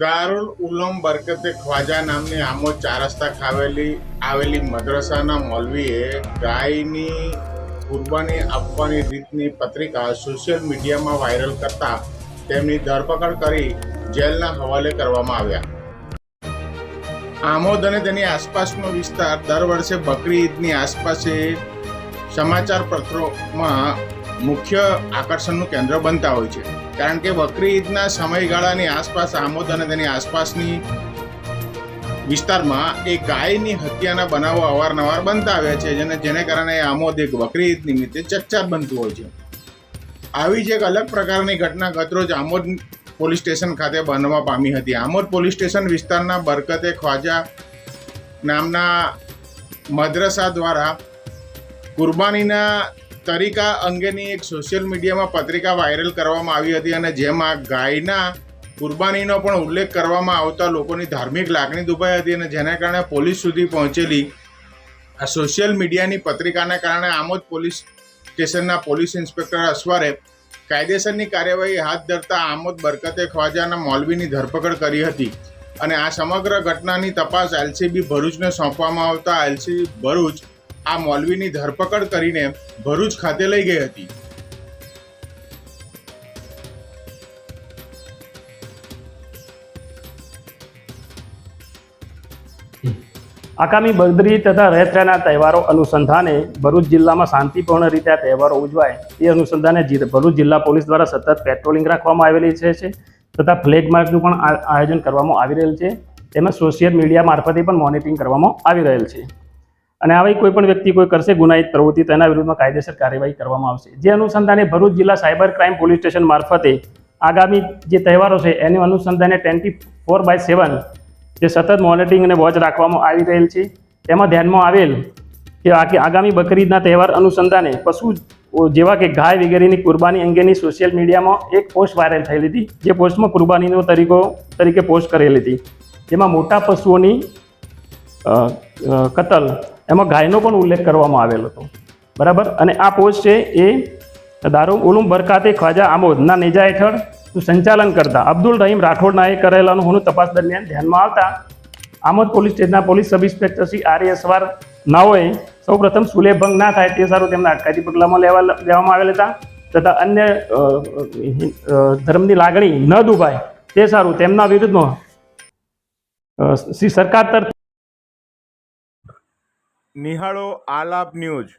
દારુલ ઉલમ બરકતે ખ્વાજા નામની આમોદ ચાર રસ્તા ખાવેલી, આવેલી મદ્રસાના મૌલવીએ ગાયની કુરબાની આપવાની રીતની પત્રિકા સોશિયલ મીડિયામાં વાયરલ કરતા તેમની ધરપકડ કરી જેલના હવાલે કરવામાં આવ્યા. આમોદ અને તેની આસપાસનો વિસ્તાર દર વર્ષે બકરી ઈદની આસપાસે સમાચાર પત્રોમાં મુખ્ય આકર્ષણનું કેન્દ્ર બનતા હોય છે. કારણ કે બકરી ઈદના સમયગાળાની આસપાસ આમોદ અને તેની આસપાસની વિસ્તારમાં એ ગાયની હત્યાના બનાવો અવારનવાર બનતા આવ્યા છે જેને જેને કારણે આમોદ એક બકરી ઈદ નિમિત્તે ચકચાર બનતું હોય છે. આવી જ એક અલગ પ્રકારની ઘટના ગતરોજ આમોદ પોલીસ સ્ટેશન ખાતે બનવા પામી હતી. આમોદ પોલીસ સ્ટેશન વિસ્તારના બરકતે ખ્વાજા નામના મદ્રસા દ્વારા કુરબાનીના તરીકા અંગેની એક સોશિયલ મીડિયામાં પત્રિકા વાયરલ કરવામાં આવી હતી અને જેમાં ગાયના કુરબાનીનો પણ ઉલ્લેખ કરવામાં આવતા લોકોની ધાર્મિક લાગણી દુભાઈ હતી અને જેના કારણે પોલીસ સુધી પહોંચેલી આ સોશિયલ મીડિયાની પત્રિકાના કારણે આમોદ પોલીસ સ્ટેશનના પોલીસ ઇન્સ્પેક્ટર અસવારે કાયદેસરની કાર્યવાહી હાથ ધરતા આમોદ બરકતે ખ્વાજાના મૌલવીની ધરપકડ કરી હતી અને આ સમગ્ર ઘટનાની તપાસ એલસીબી ભરૂચને સોંપવામાં આવતા એલસીબી ભરૂચ આ મૌલવીની ધરપકડ કરીને ભરૂચ ખાતે લઈ ગઈ હતી. આગામી બદરી તથા રહેત્રાના તહેવારો અનુસંધાને ભરૂચ જિલ્લામાં શાંતિપૂર્ણ રીતે આ તહેવારો ઉજવાય એ અનુસંધાને ભરૂચ જિલ્લા પોલીસ દ્વારા સતત પેટ્રોલિંગ રાખવામાં આવેલી છે તથા ફ્લેગ માર્ચનું પણ આયોજન કરવામાં આવી રહેલ છે. તેમજ સોશિયલ મીડિયા મારફતે પણ મોનિટરિંગ કરવામાં આવી રહેલ છે. અને આવી કોઈ પણ વ્યક્તિ કોઈ કરશે ગુનાહિત પ્રવૃત્તિ તેના વિરુદ્ધમાં કાયદેસર કાર્યવાહી કરવામાં આવશે. જે અનુસંધાને ભરૂચ જિલ્લા સાયબર ક્રાઇમ પોલીસ સ્ટેશન મારફતે આગામી જે તહેવારો છે, એનું અનુસંધાને ટ્વેન્ટી ફોર બાય સેવન જે સતત મોનિટરિંગ અને વોચ રાખવામાં આવી રહેલ છે. તેમાં ધ્યાનમાં આવેલ કે આગામી બકરીદના તહેવાર અનુસંધાને પશુ જેવા કે ગાય વગેરેની કુરબાની અંગેની સોશિયલ મીડિયામાં એક પોસ્ટ વાયરલ થયેલી હતી, જે પોસ્ટમાં કુરબાનીનો તરીકો તરીકે પોસ્ટ કરેલી હતી. જેમાં મોટા પશુઓની કતલ, એમાં ગાયનો પણ ઉલ્લેખ કરવામાં આવેલો હતો. બરાબર? અને આ પોસ્ટ છે એ દારૂ ઉલુમ બરકાતે ખ્વાજા આમોદના નેજા હેઠળ સંચાલન કરતા અબ્દુલ રહીમ રાઠોડના એ કરેલાનું હોનું તપાસ દરમિયાન ધ્યાનમાં આવતા આમોદ પોલીસ સ્ટેશનના police sub inspector Shri R S વાર નાઓએ સૌપ્રથમ સુલેભંગ ના થાય તે સારું તેમના અટકાયતી પગલામાં લેવા લેવામાં આવેલ હતા તથા અન્ય ધર્મની લાગણી ન દુભાય તે સારું તેમના વિરુદ્ધમાં શ્રી સરકાર તરફ નિહાળો આલાપ ન્યૂઝ.